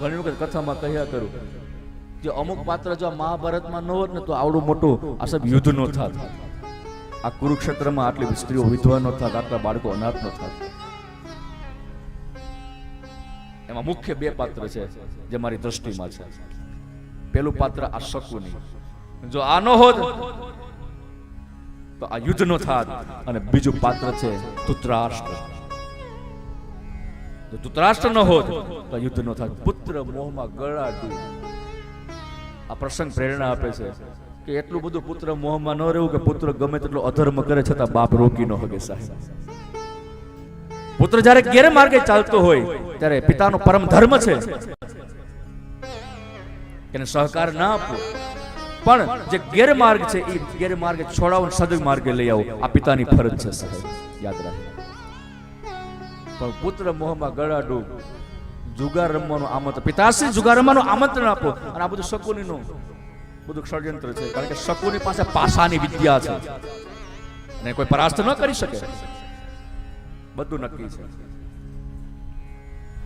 ઘણી વખત કથામાં કહ્યા કરું કે અમુક પાત્ર જો મહાભારતમાં ન હોત ને તો આવડું મોટું આ સાહેબ યુદ્ધ નો થાત. આ કુરુક્ષેત્રમાં આટલી સ્ત્રીઓ વિધવા ન થાત, આટલા બાળકો અનાથ ન થાત. એમાં મુખ્ય બે પાત્ર છે જે મારી દ્રષ્ટિમાં છે. પેલું પાત્ર આ શકુની. જો આ ન હોત, તો આ યુદ્ધ નો થાત. અને બીજું પાત્ર છે તુત્રાષ્ટ્ર જો તુત્રાષ્ટ્ર ન હોત, તો યુદ્ધ ન થાત. પુત્ર મોહમાં ગળાડું. આ પ્રસંગ પ્રેરણા આપે છે કે એટલું બધું પુત્ર મોહમાં ન રહેવું કે પુત્ર ગમે તેટલો અધર્મ કરે છતાં બાપ રોકી ન હગે સાહેબ. પુત્ર જ્યારે ગેરમાર્ગે ચાલતો હોય, ત્યારે પિતાનો પરમ ધર્મ છે. એને સહકાર ના આપવો પણ જે ગેરમાર્ગ છે એ ગેરમાર્ગે છોડાવો સદગ માર્ગે લઈ આવો. આ પિતાની ફરજ છે સાહેબ. યાદ રાખો. પણ પુત્ર મોહમાં ગળા ડૂબ જુગાર રમવાનું આમંત્રણ પિતાશ્રી જુગાર રમવાનું આમંત્રણ આપો. અને આ બધું શકુનીનું બધું ષડયંત્ર છે. કારણ કે શકુની પાસે પાસાની વિદ્યા છે. અને કોઈ પરાસ્ત ન કરી શકે. બધું નક્કી છે.